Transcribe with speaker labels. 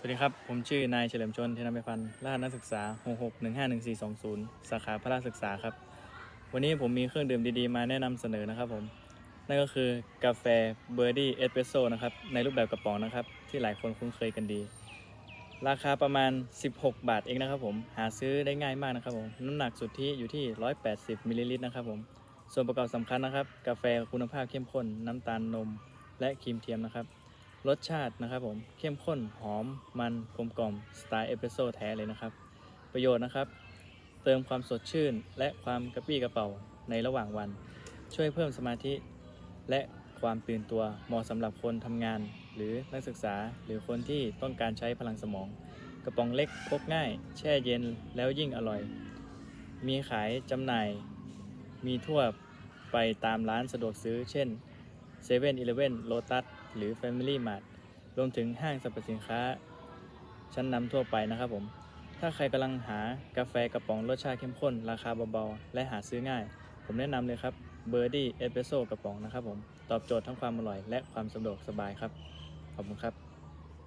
Speaker 1: สวัสดีครับ ผมชื่อนายเฉลิมชนเทนาเมพันธ์รหัสนักศึกษา 66151420 สาขาพละราศึกษาครับ วันนี้ผมมีเครื่องดื่มดีๆ มาแนะนำเสนอนะครับผม นั่นก็คือกาแฟเบอร์ดี้เอสเปรสโซ่นะครับ ในรูปแบบกระป๋องนะครับ ที่หลายคนคุ้นเคยกันดี ราคาประมาณ 16 บาทเองนะครับผม หาซื้อได้ง่ายมากนะครับผม น้ำหนักสุทธิอยู่ที่ 180มิลลิลิตรนะครับผม ส่วนประกอบสำคัญนะครับ กาแฟคุณภาพเข้มข้น น้ำตาลนม และครีมเทียมนะครับ รสชาตินะครับผมเข้มข้นหอมมันกลมกล่อมสไตล์เอสเปรสโซ่แท้เลยนะครับ ประโยชน์นะครับ เติมความสดชื่น และความกระปรี้กระเป๋าในระหว่างวัน ช่วยเพิ่มสมาธิ และความตื่นตัวเหมาะสำหรับคนทำงาน หรือนักศึกษาหรือคนที่ต้องการใช้พลังสมอง กระป๋องเล็กพกง่าย แช่เย็นแล้วยิ่งอร่อย มีขายจำหน่าย มีทั่วไปตามร้านสะดวกซื้อ เช่น7 e เ e ่ e อ Lotus หรือ Family Mart รวมถึงห้างสรรพสินค้า ชั้นนำทั่วไปนะครับผม ถ้าใครกำลังหากาแฟกระป๋องรสชาติเข้มข้น ราคาเบาๆ และหาซื้อง่าย ผมแนะนำเลยครับเบอร์ดี้เอสเปรสโซ่กระป๋องนะครับผม ตอบโจทย์ทั้งความอร่อยและความสะดวกสบายครับ ขอบคุณครับ